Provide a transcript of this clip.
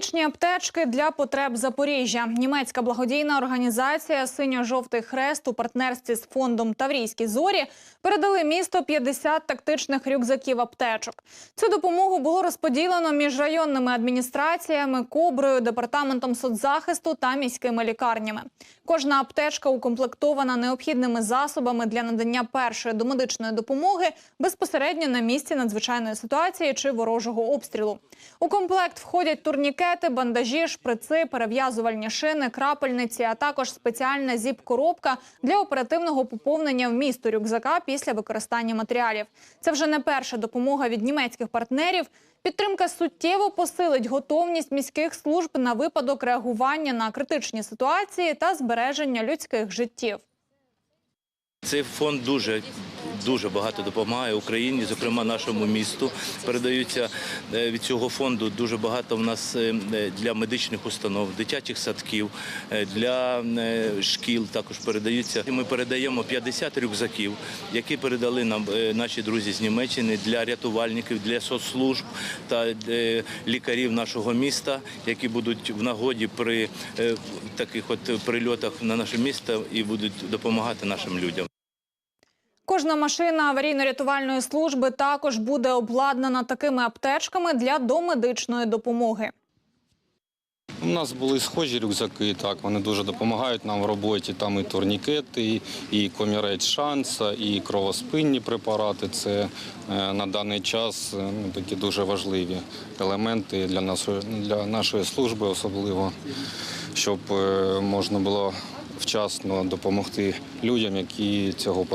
Медичні аптечки для потреб Запоріжжя. Німецька благодійна організація Синьо-жовтий хрест у партнерстві з фондом Таврійські зорі передали місто 50 тактичних рюкзаків аптечок. Цю допомогу було розподілено між районними адміністраціями, коброю, департаментом соцзахисту та міськими лікарнями. Кожна аптечка укомплектована необхідними засобами для надання першої домедичної допомоги безпосередньо на місці надзвичайної ситуації чи ворожого обстрілу. У комплект входять турнікети, бандажі, шприци, перев'язувальні шини, крапельниці, а також спеціальна зіп-коробка для оперативного поповнення в місто рюкзака після використання матеріалів. Це вже не перша допомога від німецьких партнерів. Підтримка суттєво посилить готовність міських служб на випадок реагування на критичні ситуації та збереження людських життів. Цей фонд дуже дуже багато допомагає Україні, зокрема нашому місту. Передаються е, від цього фонду дуже багато в нас е, для медичних установ, дитячих садків, е, для шкіл також передаються. Ми передаємо 50 рюкзаків, які передали нам наші друзі з Німеччини для рятувальників, для соцслужб та лікарів нашого міста, які будуть в нагоді при таких от прильотах на наше місто і будуть допомагати нашим людям. Кожна машина аварійно-рятувальної служби також буде обладнана такими аптечками для домедичної допомоги. У нас були схожі рюкзаки, так вони дуже допомагають нам в роботі. Там і турнікети, і комірець шанса, і кровоспинні препарати. Це е, на даний час е, ну, такі дуже важливі елементи для нашої, для нашої служби, особливо, щоб е, можна було вчасно допомогти людям, які цього потребують.